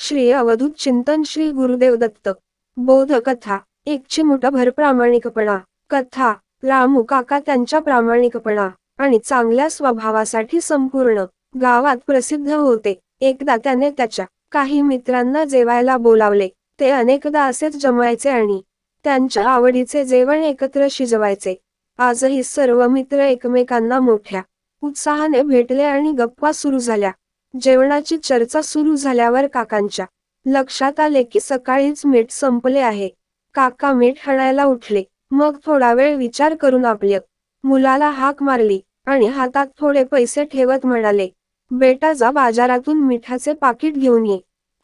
श्री अवधूत चिंतन श्री गुरुदेव दत्त. बोध कथा एक भर प्रामाणिकपणा. कथा रामू काका त्यांच्या प्रामाणिकपणा आणि चांगल्या स्वभावासाठी संपूर्ण गावात प्रसिद्ध होते. एकदा त्याने त्याच्या काही मित्रांना जेवायला बोलावले. ते अनेकदा असेच जमायचे आणि त्यांच्या आवडीचे जेवण एकत्र शिजवायचे. आजही सर्व मित्र एकमेकांना मोठ्या उत्साहाने भेटले आणि गप्पा सुरू झाल्या. जेवणाची चर्चा सुरू झाल्यावर काकांच्या लक्षात आले की सकाळीच मीठ संपले आहे. काका मीठ हणायला उठले. मग थोडा वेळ विचार करून आपल्या मुलाला हाक मारली आणि हातात थोडे पैसे ठेवत म्हणाले बेटा जा बाजारातून मिठाचे पाकिट घेऊन ये.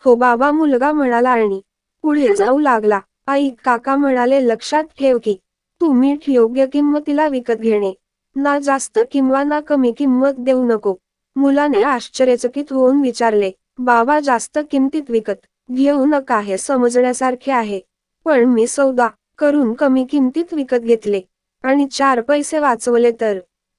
हो बाबा मुलगा म्हणाला आणि पुढे जाऊ लागला. आई काका म्हणाले लक्षात ठेव की तू मीठ योग्य किंमतीला विकत घेणे. ना जास्त किंवा ना कमी किंमत देऊ नको. मुलाने आश्चर्यचकित होऊन विचारले बाबा जास्त किमतीत विकत घेऊ नका हे समजण्यासारखे आहे. पण मी सौदा करून कमी किमतीत विकत घेतले आणि चार पैसे वाचवले तर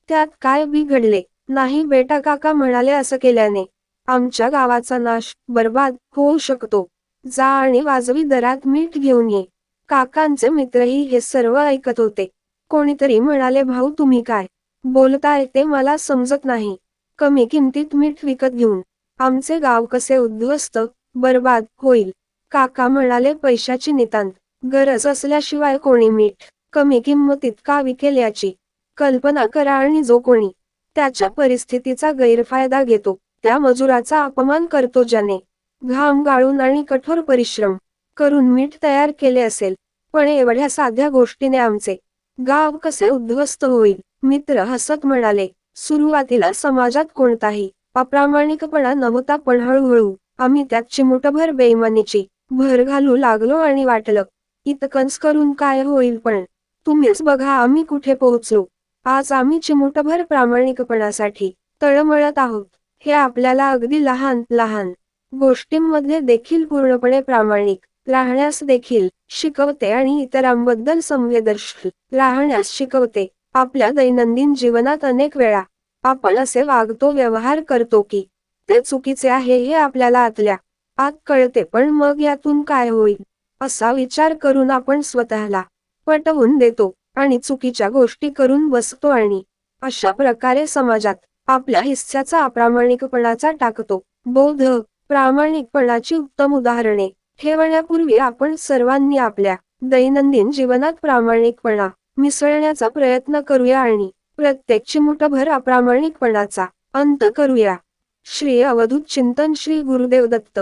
त्यात काय बिघडले? नाही बेटा काका म्हणाले असं केल्याने आमच्या गावाचा नाश बर्बाद होऊ शकतो. जा आणि वाजवी दरात मीठ घेऊन ये काकांचे मित्रही हे सर्व ऐकत होते. कोणीतरी म्हणाले भाऊ तुम्ही काय बोलताय ते मला समजत नाही. कमी किमतीत मीठ विकत घेऊन. आमचे गाव कसे उद्ध्वस्त बर्बाद होईल? काका म्हणाले पैशाची नितांत गरज असल्याशिवाय कोणी मीठ कमी किंमतीत का विकेल याची कल्पना करा आणि जो कोणी त्याच्या परिस्थितीचा गैरफायदा घेतो त्या मजुराचा अपमान करतो ज्याने घाम गाळून आणि कठोर परिश्रम करून मीठ तयार केले असेल. पण एवढ्या साध्या गोष्टीने आमचे गाव कसे उद्ध्वस्त होईल? मित्र हसत म्हणाले सुरुवातीला समाजात कोणताही अप्रामाणिकपणा नव्हता पण हळूहळू आम्ही त्यात चिमुटभर बेईमानीची भर घालू लागलो आणि वाटलं इतकंच करून काय होईल पण? तुम्हीच बघा आम्ही कुठे पोहोचलो. आज आम्ही चिमुटभर प्रामाणिकपणासाठी तळमळत आहोत. हे आपल्याला अगदी लहान लहान गोष्टींमध्ये देखील पूर्णपणे प्रामाणिक राहण्यास देखील शिकवते आणि इतरांबद्दल संवेदनशील राहण्यास शिकवते. आपल्या दैनंदिन जीवनात अनेक वेळा आपण असे वागतो व्यवहार करतो की ते चुकीचे आहे हे आपल्याला आतल्या आत कळते पण मग यातून काय होईल? असा विचार करून आपण स्वतःला पटवून देतो आणि चुकीच्या गोष्टी करून बसतो आणि अशा प्रकारे समाजात आपल्या हिस्स्याचा अप्रामाणिकपणाचा टाकतो. बौद्ध प्रामाणिकपणाची उत्तम उदाहरणे ठेवण्यापूर्वी आपण सर्वांनी आपल्या दैनंदिन जीवनात प्रामाणिकपणा मिसळण्याचा प्रयत्न करूया आणि प्रत्येक चिमुटभर अप्रामाणिकपणाचा अंत करूया. श्री अवधूत चिंतन श्री गुरुदेव दत्त